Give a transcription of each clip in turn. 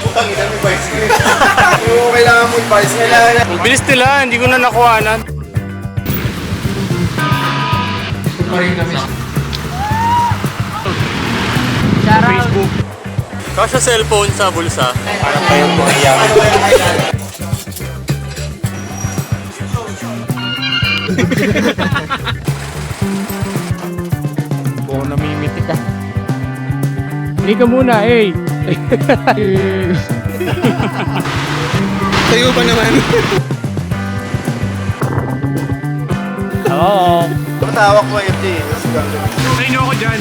Putang ina mo bicycle. Oo, kailangan mo yung bicycle. Kailangan na. Ang bilis nila, hindi ko na nakuhanan. Facebook. Kasha cellphone sa bulsa. Parang kayo po yaman. Oo, namimiti ka. Hindi ka muna, eh. Tayo pa naman. Oo. Matawak ko FT. Try nyo ako dyan.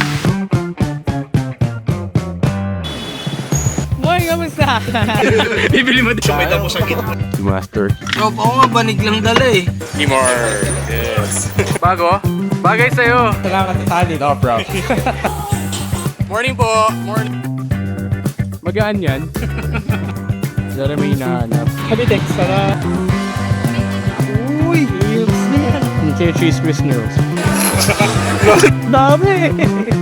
Bibili mo din. May tapos ang gitna. Si Master. Rob, ako nga banig lang dala eh. Timor. Yes. Bago? Bagay sa'yo. Salamat sa tali. No problem. Morning po. Morning. Magaan yan. Dara may hinahanap. Sabi Tex, para... Uy! Cheese whiz noodles. Dami!